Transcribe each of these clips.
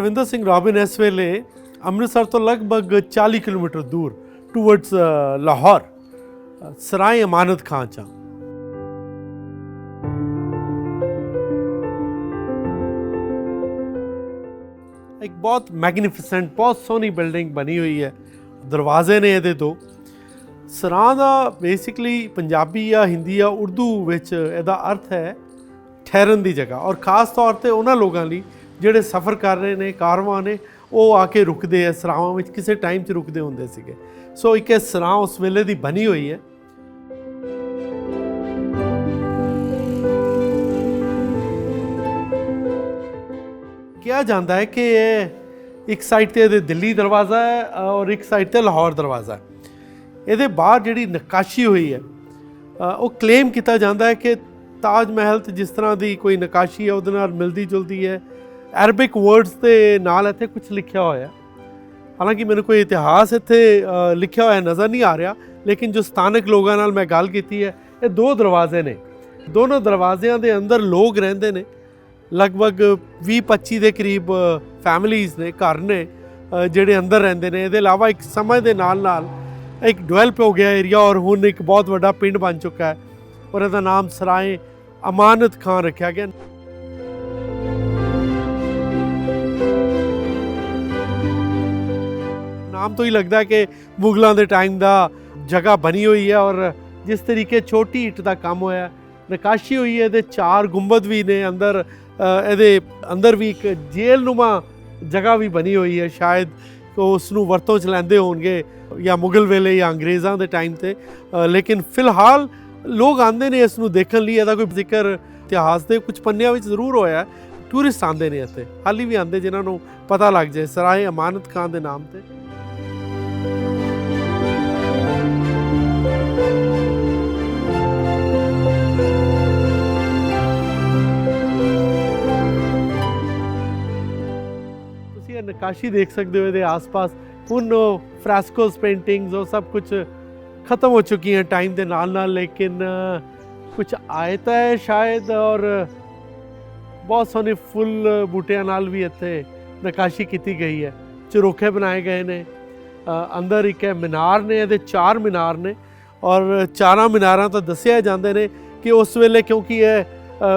ਰਵਿੰਦਰ ਸਿੰਘ ਰਾਬਿਨ ਇਸ ਵੇਲੇ ਅੰਮ੍ਰਿਤਸਰ ਤੋਂ ਲਗਭਗ 40 ਕਿਲੋਮੀਟਰ ਦੂਰ ਟੁਵਰਡਸ ਲਾਹੌਰ ਅ, ਸਰਾਏ ਅਮਾਨਤ ਖਾਂ ਚ ਇੱਕ ਬਹੁਤ ਮੈਗਨੀਫੀਸੈਂਟ ਬਹੁਤ ਸੋਹਣੀ ਬਿਲਡਿੰਗ ਬਣੀ ਹੋਈ ਹੈ। ਦਰਵਾਜ਼ੇ ਨੇ ਇਹਦੇ ਦੋ। ਸਰਾਂ ਦਾ ਬੇਸਿਕਲੀ ਪੰਜਾਬੀ ਜਾਂ ਹਿੰਦੀ ਜਾਂ ਉਰਦੂ ਵਿੱਚ ਇਹਦਾ ਅਰਥ ਹੈ ਠਹਿਰਨ ਦੀ ਜਗ੍ਹਾ ਔਰ ਖਾਸ ਤੌਰ ਤੇ ਉਹਨਾਂ ਲੋਕਾਂ ਲਈ ਜਿਹੜੇ ਸਫ਼ਰ ਕਰ ਰਹੇ ਨੇ, ਕਾਰਵਾਂ ਨੇ, ਉਹ ਆ ਕੇ ਰੁਕਦੇ ਆ, ਸਰਾਵਾਂ ਵਿੱਚ ਕਿਸੇ ਟਾਈਮ 'ਚ ਰੁਕਦੇ ਹੁੰਦੇ ਸੀਗੇ। ਸੋ ਇੱਕ ਇਹ ਸਰਾਂ ਉਸ ਵੇਲੇ ਦੀ ਬਣੀ ਹੋਈ ਹੈ। ਕਿਹਾ ਜਾਂਦਾ ਹੈ ਕਿ ਇਹ ਇੱਕ ਸਾਈਡ ਤੇ ਇਹਦੇ ਦਿੱਲੀ ਦਰਵਾਜ਼ਾ ਹੈ ਔਰ ਇੱਕ ਸਾਈਡ ਤੇ ਲਾਹੌਰ ਦਰਵਾਜ਼ਾ ਹੈ। ਇਹਦੇ ਬਾਹਰ ਜਿਹੜੀ ਨਕਾਸ਼ੀ ਹੋਈ ਹੈ ਉਹ ਕਲੇਮ ਕੀਤਾ ਜਾਂਦਾ ਹੈ ਕਿ ਤਾਜ ਮਹਿਲ ਤੇ ਜਿਸ ਤਰ੍ਹਾਂ ਦੀ ਕੋਈ ਨਕਾਸ਼ੀ ਹੈ, ਉਹਦੇ ਨਾਲ ਮਿਲਦੀ ਜੁਲਦੀ ਹੈ ਅਰਬਿਕ ਵਰਡਸ ਦੇ ਨਾਲ ਇੱਥੇ ਕੁਝ ਲਿਖਿਆ ਹੋਇਆ ਹੈ। ਹਾਲਾਂਕਿ ਮੈਨੂੰ ਕੋਈ ਇਤਿਹਾਸ ਇੱਥੇ ਲਿਖਿਆ ਹੋਇਆ ਨਜ਼ਰ ਨਹੀਂ ਆ ਰਿਹਾ, ਲੇਕਿਨ ਜੋ ਸਥਾਨਕ ਲੋਕਾਂ ਨਾਲ ਮੈਂ ਗੱਲ ਕੀਤੀ ਹੈ, ਇਹ ਦੋ ਦਰਵਾਜ਼ੇ ਨੇ। ਦੋਨੋਂ ਦਰਵਾਜ਼ਿਆਂ ਦੇ ਅੰਦਰ ਲੋਕ ਰਹਿੰਦੇ ਨੇ। ਲਗਭਗ 20-25 ਦੇ ਕਰੀਬ ਫੈਮਿਲੀਆਂ ਨੇ, ਘਰ ਨੇ ਜਿਹੜੇ ਅੰਦਰ ਰਹਿੰਦੇ ਨੇ। ਇਹਦੇ ਇਲਾਵਾ ਇੱਕ ਸਮੇਂ ਦੇ ਨਾਲ ਨਾਲ ਇੱਕ ਡਿਵੈਲਪ ਹੋ ਗਿਆ ਏਰੀਆ ਔਰ ਹੁਣ ਇੱਕ ਬਹੁਤ ਵੱਡਾ ਪਿੰਡ ਬਣ ਚੁੱਕਾ ਹੈ। ਔਰ ਇਹਦਾ ਨਾਮ ਸਰਾਏ ਅਮਾਨਤ ਖਾਨ ਰੱਖਿਆ ਗਿਆ। ਨਾਮ ਤੋਂ ਹੀ ਲੱਗਦਾ ਕਿ ਮੁਗਲਾਂ ਦੇ ਟਾਈਮ ਦਾ ਜਗ੍ਹਾ ਬਣੀ ਹੋਈ ਹੈ ਔਰ ਜਿਸ ਤਰੀਕੇ ਛੋਟੀ ਇੱਟ ਦਾ ਕੰਮ ਹੋਇਆ ਹੈ, ਨਕਾਸ਼ੀ ਹੋਈ ਹੈ ਇਹਦੇ ਚਾਰ ਗੁੰਬਦ ਵੀ ਨੇ ਅੰਦਰ ਇਹਦੇ ਅੰਦਰ ਵੀ ਇੱਕ ਜੇਲ੍ਹ ਨੁਮਾ ਜਗ੍ਹਾ ਵੀ ਬਣੀ ਹੋਈ ਹੈ ਸ਼ਾਇਦ ਉਸ ਨੂੰ ਵਰਤੋਂ ਚ ਲੈਂਦੇ ਹੋਣਗੇ ਜਾਂ ਮੁਗਲ ਵੇਲੇ ਜਾਂ ਅੰਗਰੇਜ਼ਾਂ ਦੇ ਟਾਈਮ ਤੇ ਲੇਕਿਨ ਫਿਲਹਾਲ ਲੋਕ ਆਉਂਦੇ ਨੇ ਇਸ ਨੂੰ ਦੇਖਣ ਲਈ ਇਹਦਾ ਕੋਈ ਜ਼ਿਕਰ ਇਤਿਹਾਸ ਦੇ ਕੁਝ ਪੰਨਿਆਂ ਵਿੱਚ ਜ਼ਰੂਰ ਹੋਇਆ ਟੂਰਿਸਟ ਆਉਂਦੇ ਨੇ ਇੱਥੇ ਹਾਲੀ ਵੀ ਆਉਂਦੇ ਜਿਨ੍ਹਾਂ ਨੂੰ ਪਤਾ ਲੱਗ ਜਾਏ ਸਰਾਏ ਅਮਾਨਤ ਖਾਨ ਦੇ ਨਾਮ ਤੇ। ਤੁਸੀਂ ਇਹ ਨਕਾਸ਼ੀ ਦੇਖ ਸਕਦੇ ਹੋ ਇਹਦੇ ਆਸ-ਪਾਸ। ਹੁਣ ਉਹ ਫ੍ਰੈਸਕੋਸ ਪੇਂਟਿੰਗਸ, ਉਹ ਸਭ ਕੁਝ ਖਤਮ ਹੋ ਚੁੱਕੀਆਂ ਟਾਈਮ ਦੇ ਨਾਲ ਨਾਲ ਲੇਕਿਨ ਕੁਝ ਆਇਤਾ ਹੈ ਸ਼ਾਇਦ ਔਰ ਬਹੁਤ ਸੋਹਣੇ ਫੁੱਲ ਬੂਟਿਆਂ ਨਾਲ ਵੀ ਇੱਥੇ ਨਕਾਸ਼ੀ ਕੀਤੀ ਗਈ ਹੈ। ਚਰੋਖੇ ਬਣਾਏ ਗਏ ਨੇ। ਅੰਦਰ ਇੱਕ ਹੈ ਮੀਨਾਰ ਨੇ, ਇਹਦੇ ਚਾਰ ਮੀਨਾਰ ਨੇ ਔਰ ਚਾਰਾਂ ਮੀਨਾਰਾਂ ਤੋਂ ਦੱਸਿਆ ਜਾਂਦੇ ਨੇ ਕਿ ਉਸ ਵੇਲੇ ਕਿਉਂਕਿ ਇਹ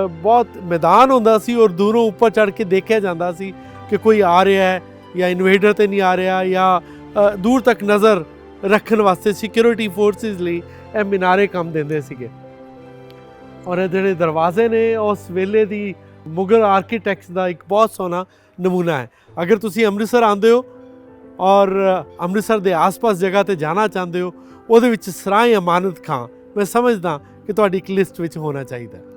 ਬਹੁਤ ਮੈਦਾਨ ਹੁੰਦਾ ਸੀ ਔਰ ਦੂਰੋਂ ਉੱਪਰ ਚੜ੍ਹ ਕੇ ਦੇਖਿਆ ਜਾਂਦਾ ਸੀ ਕਿ ਕੋਈ ਆ ਰਿਹਾ ਹੈ ਜਾਂ ਇਨਵੇਡਰ ਤੇ ਨਹੀਂ ਆ ਰਿਹਾ ਜਾਂ ਦੂਰ ਤੱਕ ਨਜ਼ਰ ਰੱਖਣ ਵਾਸਤੇ ਸਿਕਿਉਰਿਟੀ ਫੋਰਸਿਸ ਲਈ ਇਹ ਮਿਨਾਰੇ ਕੰਮ ਦਿੰਦੇ ਸੀਗੇ। ਔਰ ਇਹ ਜਿਹੜੇ ਦਰਵਾਜ਼ੇ ਨੇ, ਉਸ ਵੇਲੇ ਦੀ ਮੁਗਲ ਆਰਕੀਟੈਕਟਸ ਦਾ ਇੱਕ ਬਹੁਤ ਸੋਹਣਾ ਨਮੂਨਾ ਹੈ। ਅਗਰ ਤੁਸੀਂ ਅੰਮ੍ਰਿਤਸਰ ਆਉਂਦੇ ਹੋ ਔਰ ਅੰਮ੍ਰਿਤਸਰ ਦੇ ਆਸ-ਪਾਸ ਜਗ੍ਹਾ ਤੇ ਜਾਣਾ ਚਾਹੁੰਦੇ ਹੋ, ਉਹਦੇ ਵਿੱਚ ਸਰਾਏ ਅਮਾਨਤ ਖਾਂ, ਮੈਂ ਸਮਝਦਾ ਕਿ ਤੁਹਾਡੀ ਇੱਕ ਲਿਸਟ ਵਿੱਚ ਹੋਣਾ ਚਾਹੀਦਾ